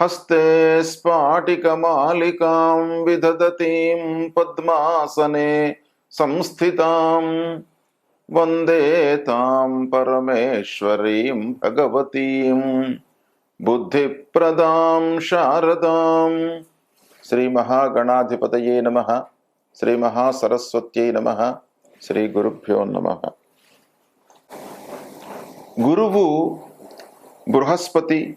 హస్తే స్ఫాటికమాలికాం విదదతీం పద్మాసనే సంస్థితాం వందే తాం పరమేశ్వరీం భగవతీం. బుద్ధిప్రదాం శారదాం. శ్రీ మహాగణాధిపతయే నమ. శ్రీ మహాసరస్వత్యై నమ. శ్రీ గురుభ్యో నమ. గురువు బృహస్పతి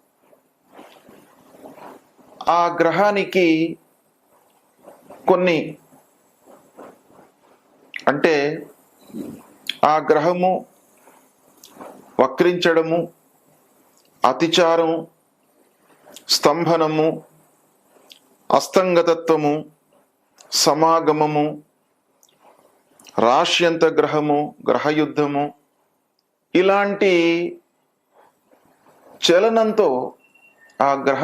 ఆ గ్రహానికి కొన్ని అంటే ఆ గ్రహము వక్రించడము అతిచారం స్తంభనము అస్తంగతత్వము సమాగమము రాశ్యంత గ్రహము గ్రహయుద్ధము ఇలాంటి చలనంతో ఆ గ్రహ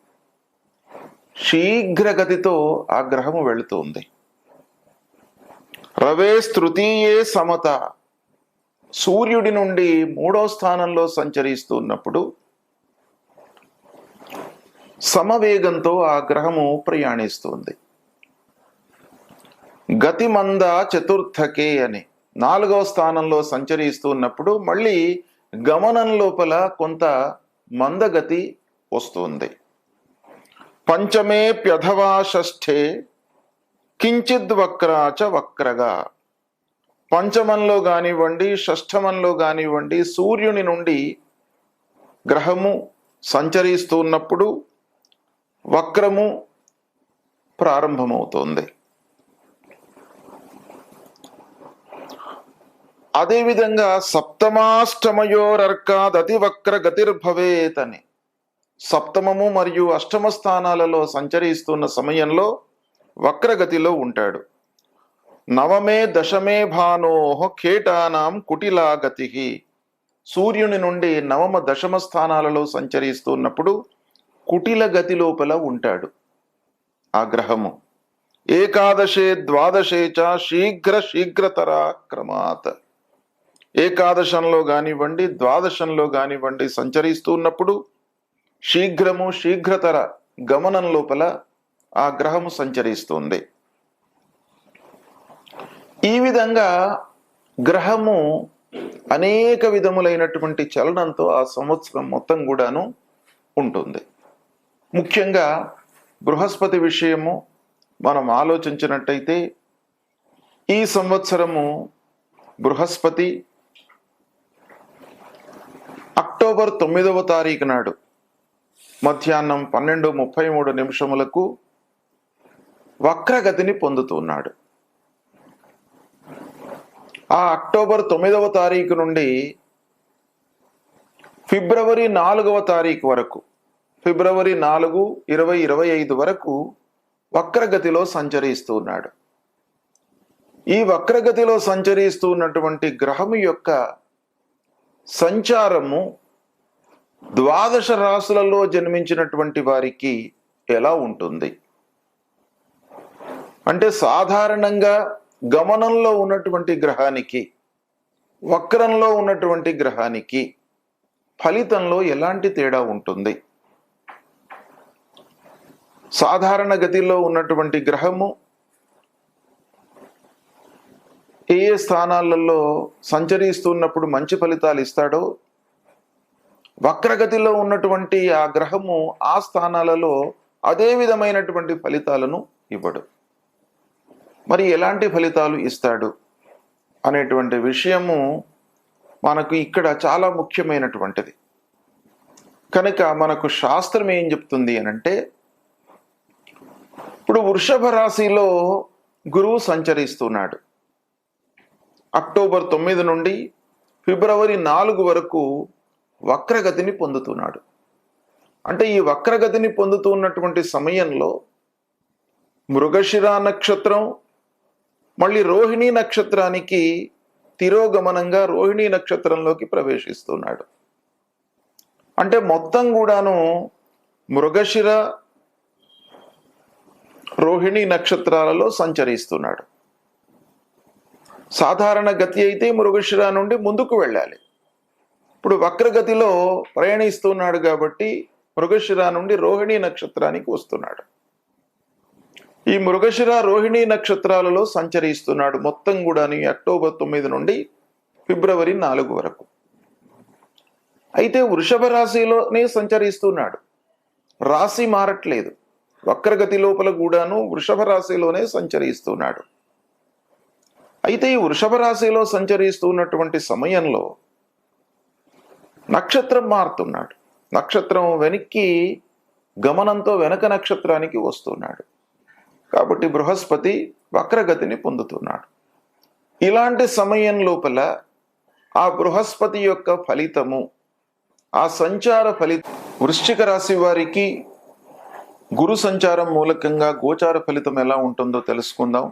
శీఘ్రగతితో ఆ గ్రహము వెళుతుంది. రవే తృతీయే సమత. సూర్యుడి నుండి మూడో స్థానంలో సంచరిస్తూ ఉన్నప్పుడు సమవేగంతో ఆ గ్రహము ప్రయాణిస్తుంది. గతిమంద చతుర్థకే అని నాలుగవ స్థానంలో సంచరిస్తూ ఉన్నప్పుడు మళ్ళీ గమనం లోపల కొంత మందగతి వస్తుంది. పంచమే ప్యథవా షష్ఠే కించిద్ వక్రాచ వక్రగా. పంచమంలో కానివ్వండి షష్ఠమంలో కానివ్వండి సూర్యుని నుండి గ్రహము సంచరిస్తూ ఉన్నప్పుడు వక్రము ప్రారంభమవుతోంది. అదేవిధంగా సప్తమాష్టమయోరర్కాదతి వక్ర గతిర్భవేత్ అని సప్తమము మరియు అష్టమ స్థానాలలో సంచరిస్తున్న సమయంలో వక్రగతిలో ఉంటాడు. నవమే దశమే భానోహ కేటానాం కుటిలాగతి. సూర్యుని నుండి నవమ దశమ స్థానాలలో సంచరిస్తున్నప్పుడు కుటిల గతి లోపల ఉంటాడు. ఆ గ్రహము. ఏకాదశే ద్వాదశే చ శీఘ్ర శీఘ్రతర క్రమాత్. ఏకాదశంలో కానివ్వండి ద్వాదశంలో కానివ్వండి సంచరిస్తూ ఉన్నప్పుడు శీఘ్రము శీఘ్రతర గమనం లోపల ఆ గ్రహము సంచరిస్తుంది. ఈ విధంగా గ్రహము అనేక విధములైనటువంటి చలనంతో ఆ సంవత్సరం మొత్తం కూడాను ఉంటుంది. ముఖ్యంగా బృహస్పతి విషయము మనం ఆలోచించినట్టయితే ఈ సంవత్సరము బృహస్పతి అక్టోబర్ తొమ్మిదవ తారీఖు నాడు మధ్యాహ్నం పన్నెండు ముప్పై మూడు నిమిషములకు వక్రగతిని పొందుతున్నాడు ఆ అక్టోబర్ తొమ్మిదవ తారీఖు నుండి ఫిబ్రవరి నాలుగవ తారీఖు వరకు ఫిబ్రవరి నాలుగు ఇరవై ఇరవై ఐదు వరకు వక్రగతిలో సంచరిస్తూ ఉన్నాడు. ఈ వక్రగతిలో సంచరిస్తూ ఉన్నటువంటి గ్రహము యొక్క సంచారము ద్వాదశ రాసులలో జన్మించినటువంటి వారికి ఎలా ఉంటుంది? అంటే సాధారణంగా గమనంలో ఉన్నటువంటి గ్రహానికి వక్రంలో ఉన్నటువంటి గ్రహానికి ఫలితంలో ఎలాంటి తేడా ఉంటుంది? సాధారణ గతిలో ఉన్నటువంటి గ్రహము ఏ ఏ స్థానాలలో సంచరిస్తున్నప్పుడు మంచి ఫలితాలు ఇస్తాడో వక్రగతిలో ఉన్నటువంటి ఆ గ్రహము ఆ స్థానాలలో అదే విధమైనటువంటి ఫలితాలను ఇవ్వడు. మరి ఎలాంటి ఫలితాలు ఇస్తాడు అనేటువంటి విషయము మనకు ఇక్కడ చాలా ముఖ్యమైనటువంటిది. కనుక మనకు శాస్త్రం ఏం చెప్తుంది అనంటే ఇప్పుడు వృషభ రాశిలో గురువు సంచరిస్తున్నాడు. అక్టోబర్ తొమ్మిది నుండి ఫిబ్రవరి నాలుగు వరకు వక్రగతిని పొందుతున్నాడు. అంటే ఈ వక్రగతిని పొందుతున్నటువంటి సమయంలో మృగశిర నక్షత్రం మళ్ళీ రోహిణీ నక్షత్రానికి తిరోగమనంగా రోహిణీ నక్షత్రంలోకి ప్రవేశిస్తున్నాడు. అంటే మొత్తం కూడాను మృగశిర రోహిణీ నక్షత్రాలలో సంచరిస్తున్నాడు. సాధారణ గతి అయితే మృగశిర నుండి ముందుకు వెళ్ళాలి. ఇప్పుడు వక్రగతిలో ప్రయాణిస్తున్నాడు కాబట్టి మృగశిర నుండి రోహిణీ నక్షత్రానికి వస్తున్నాడు. ఈ మృగశిర రోహిణీ నక్షత్రాలలో సంచరిస్తున్నాడు మొత్తం కూడా అక్టోబర్ తొమ్మిది నుండి ఫిబ్రవరి నాలుగు వరకు. అయితే వృషభ రాశిలోనే సంచరిస్తున్నాడు. రాశి మారట్లేదు. వక్రగతి లోపల కూడాను వృషభ రాశిలోనే సంచరిస్తున్నాడు. అయితే ఈ వృషభ రాశిలో సంచరిస్తున్నటువంటి సమయంలో నక్షత్రం మారుతున్నాడు. నక్షత్రం వెనక్కి గమనంతో వెనక నక్షత్రానికి వస్తున్నాడు. కాబట్టి బృహస్పతి వక్రగతిని పొందుతున్నాడు. ఇలాంటి సమయం లోపల ఆ బృహస్పతి యొక్క ఫలితము ఆ సంచార ఫలితం వృశ్చిక రాశి వారికి గురు సంచారం మూలకంగా గోచార ఫలితం ఎలా ఉంటుందో తెలుసుకుందాం.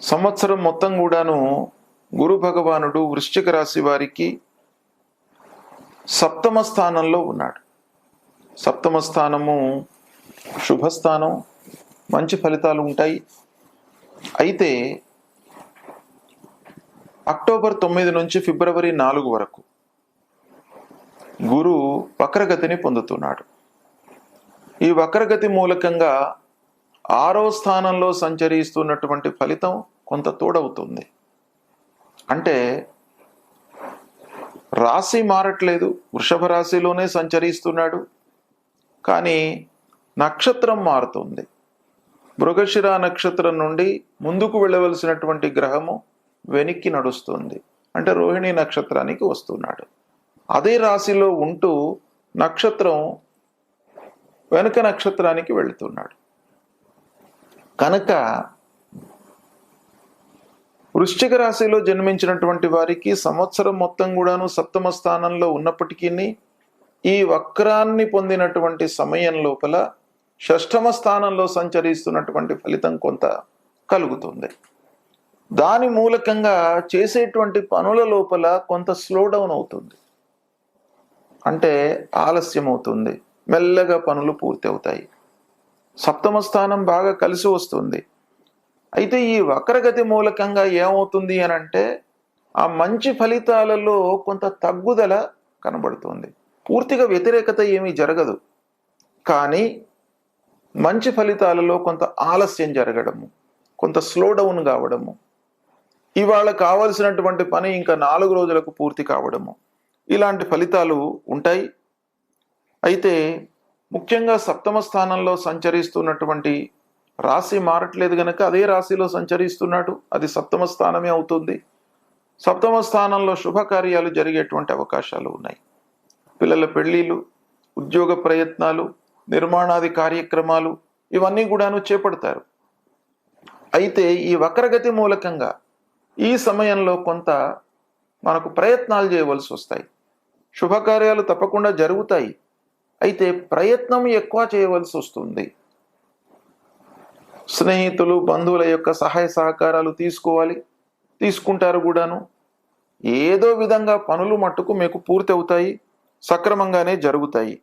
సంవత్సరం మొత్తం కూడాను గురు భగవానుడు వృశ్చిక రాశి వారికి సప్తమ స్థానంలో ఉన్నాడు. సప్తమ స్థానము శుభస్థానం మంచి ఫలితాలు ఉంటాయి. అయితే అక్టోబర్ తొమ్మిది నుంచి ఫిబ్రవరి నాలుగు వరకు గురు వక్రగతిని పొందుతున్నాడు. ఈ వక్రగతి మూలకంగా ఆరో స్థానంలో సంచరిస్తున్నటువంటి ఫలితం కొంత తోడవుతుంది. అంటే రాశి మారట్లేదు. వృషభ రాశిలోనే సంచరిస్తున్నాడు. కానీ నక్షత్రం మారుతుంది. మృగశిర నక్షత్రం నుండి ముందుకు వెళ్ళవలసినటువంటి గ్రహము వెనక్కి నడుస్తుంది. అంటే రోహిణి నక్షత్రానికి వస్తున్నాడు. అదే రాశిలో ఉంటూ నక్షత్రం వెనుక నక్షత్రానికి వెళుతున్నాడు. కనుక వృశ్చిక రాశిలో జన్మించినటువంటి వారికి సంవత్సరం మొత్తం కూడాను సప్తమ స్థానంలో ఉన్నప్పటికీ ఈ వక్రాన్ని పొందినటువంటి సమయం లోపల షష్టమ స్థానంలో సంచరిస్తున్నటువంటి ఫలితం కొంత కలుగుతుంది. దాని మూలకంగా చేసేటువంటి పనుల లోపల కొంత స్లో డౌన్ అవుతుంది. అంటే ఆలస్యం అవుతుంది. మెల్లగా పనులు పూర్తి అవుతాయి సప్తమ స్థానం బాగా కలిసి వస్తుంది. అయితే ఈ వక్రగతి మూలకంగా ఏమవుతుంది అని అంటే ఆ మంచి ఫలితాలలో కొంత తగ్గుదల కనబడుతుంది. పూర్తిగా వ్యతిరేకత ఏమీ జరగదు. కానీ మంచి ఫలితాలలో కొంత ఆలస్యం జరగడము కొంత స్లో డౌన్ కావడము ఇవాళ కావలసినటువంటి పని ఇంకా నాలుగు రోజులకు పూర్తి కావడము ఇలాంటి ఫలితాలు ఉంటాయి. అయితే ముఖ్యంగా సప్తమ స్థానంలో సంచరిస్తున్నటువంటి రాశి మారట్లేదు గనక అదే రాశిలో సంచరిస్తున్నాడు. అది సప్తమ స్థానమే అవుతుంది. సప్తమ స్థానంలో శుభకార్యాలు జరిగేటువంటి అవకాశాలు ఉన్నాయి. పిల్లల పెళ్ళిళ్ళు ఉద్యోగ ప్రయత్నాలు నిర్మాణాది కార్యక్రమాలు ఇవన్నీ కూడాను చేపడతారు. అయితే ఈ వక్రగతి మూలకంగా ఈ సమయంలో కొంత మనకు ప్రయత్నాలు చేయవలసి వస్తాయి. శుభకార్యాలు తప్పకుండా జరుగుతాయి. అయితే ప్రయత్నం ఎక్కువ చేయవలసి వస్తుంది. స్నేహితులు బంధువుల యొక్క సహాయ సహకారాలు తీసుకోవాలి. తీసుకుంటారు కూడాను. ఏదో విధంగా పనులు మట్టుకు మీకు పూర్తి అవుతాయి సక్రమంగానే జరుగుతాయి.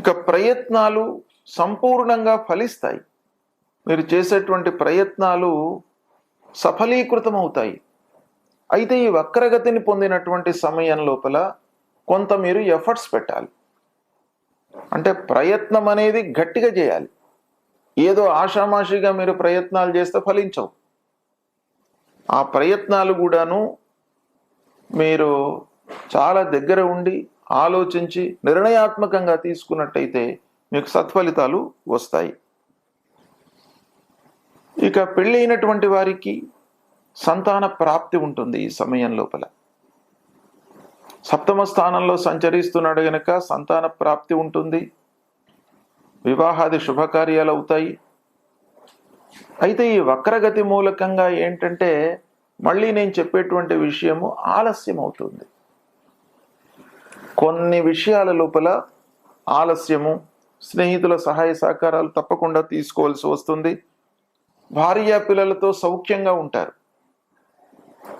ఇక ప్రయత్నాలు సంపూర్ణంగా ఫలిస్తాయి. మీరు చేసేటువంటి ప్రయత్నాలు సఫలీకృతం అవుతాయి అయితే ఈ వక్రగతిని పొందినటువంటి సమయం లోపల కొంత మీరు ఎఫర్ట్స్ పెట్టాలి. అంటే ప్రయత్నం అనేది గట్టిగా చేయాలి. ఏదో ఆషామాషిగా మీరు ప్రయత్నాలు చేస్తే ఫలించవు. ఆ ప్రయత్నాలు కూడాను మీరు చాలా దగ్గర ఉండి ఆలోచించి నిర్ణయాత్మకంగా తీసుకున్నట్టయితే మీకు సత్ఫలితాలు వస్తాయి. ఇక పెళ్ళైనటువంటి వారికి సంతాన ప్రాప్తి ఉంటుంది ఈ సమయం లోపల. సప్తమ స్థానంలో సంచరిస్తున్నాడు గనక సంతాన ప్రాప్తి ఉంటుంది. వివాహాది శుభకార్యాలు అవుతాయి. అయితే ఈ వక్రగతి మూలకంగా ఏంటంటే మళ్ళీ నేను చెప్పేటువంటి విషయము ఆలస్యం అవుతుంది కొన్ని విషయాల లోపల ఆలస్యము స్నేహితుల సహాయ సహకారాలు తప్పకుండా తీసుకోవాల్సి వస్తుంది. భార్య పిల్లలతో సౌఖ్యంగా ఉంటారు.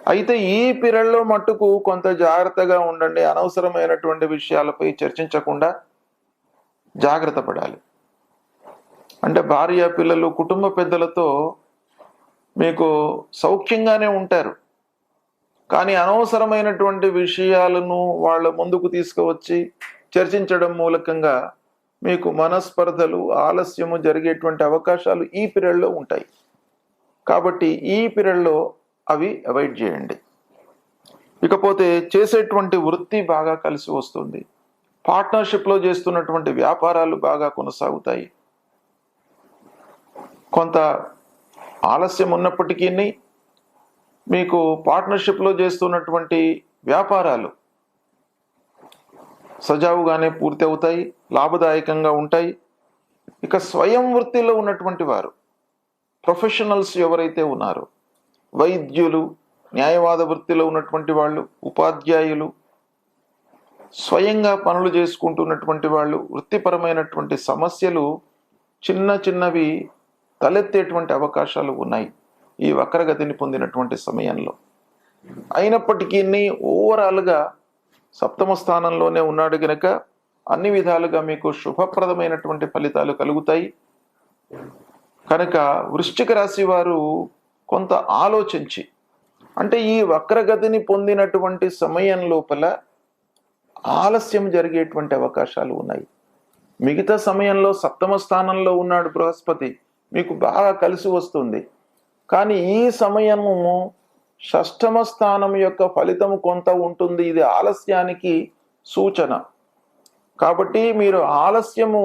అయితే ఈ పిల్లల్లో మట్టుకు కొంత జాగ్రత్తగా ఉండండి. అనవసరమైనటువంటి విషయాలపై చర్చించకుండా జాగ్రత్త పడాలి. అంటే భార్య పిల్లలు కుటుంబ పెద్దలతో మీకు సౌఖ్యంగానే ఉంటారు. కానీ అనవసరమైనటువంటి విషయాలను వాళ్ళ ముందుకు తీసుకువచ్చి చర్చించడం మూలకంగా మీకు మనస్పర్ధలు ఆలస్యము జరిగేటువంటి అవకాశాలు ఈ పీరియడ్లో ఉంటాయి. కాబట్టి ఈ పీరియడ్లో అవి అవాయిడ్ చేయండి. ఇకపోతే చేసేటువంటి వృత్తి బాగా కలిసి వస్తుంది. పార్ట్నర్షిప్లో చేస్తున్నటువంటి వ్యాపారాలు బాగా కొనసాగుతాయి. కొంత ఆలస్యం ఉన్నప్పటికీ మీకు పార్ట్నర్షిప్లో చేస్తున్నటువంటి వ్యాపారాలు సజావుగానే పూర్తి అవుతాయి లాభదాయకంగా ఉంటాయి. ఇక స్వయం వృత్తిలో ఉన్నటువంటి వారు ప్రొఫెషనల్స్ ఎవరైతే ఉన్నారో వైద్యులు న్యాయవాద వృత్తిలో ఉన్నటువంటి వాళ్ళు ఉపాధ్యాయులు స్వయంగా పనులు చేసుకుంటున్నటువంటి వాళ్ళు వృత్తిపరమైనటువంటి సమస్యలు చిన్న చిన్నవి తలెత్తేటువంటి అవకాశాలు ఉన్నాయి ఈ వక్రగతిని పొందినటువంటి సమయంలో. అయినప్పటికీ ఓవరాల్గా సప్తమ స్థానంలోనే ఉన్నాడు గనక అన్ని విధాలుగా మీకు శుభప్రదమైనటువంటి ఫలితాలు కలుగుతాయి. కనుక వృశ్చిక రాశి వారు కొంత ఆలోచించి అంటే ఈ వక్రగతిని పొందినటువంటి సమయం లోపల ఆలస్యం జరిగేటువంటి అవకాశాలు ఉన్నాయి. మిగతా సమయంలో సప్తమ స్థానంలో ఉన్నాడు బృహస్పతి. మీకు బాగా కలిసి వస్తుంది. కానీ ఈ సమయము షష్టమ స్థానం యొక్క ఫలితం కొంత ఉంటుంది. ఇది ఆలస్యానికి సూచన. కాబట్టి మీరు ఆలస్యము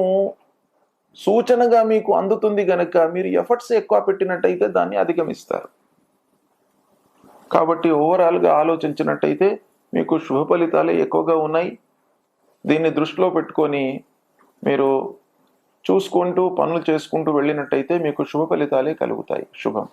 సూచనగా మీకు అందుతుంది గనక మీరు ఎఫర్ట్స్ ఎక్కువ పెట్టినట్టయితే దాన్ని అధిగమిస్తారు. కాబట్టి ఓవరాల్గా ఆలోచించినట్టయితే మీకు శుభ ఫలితాలే ఎక్కువగా ఉన్నాయి. దీన్ని దృష్టిలో పెట్టుకొని మీరు చూసుకుంటూ పనులు చేసుకుంటూ వెళ్ళినట్టయితే మీకు శుభ ఫలితాలే కలుగుతాయి. శుభం.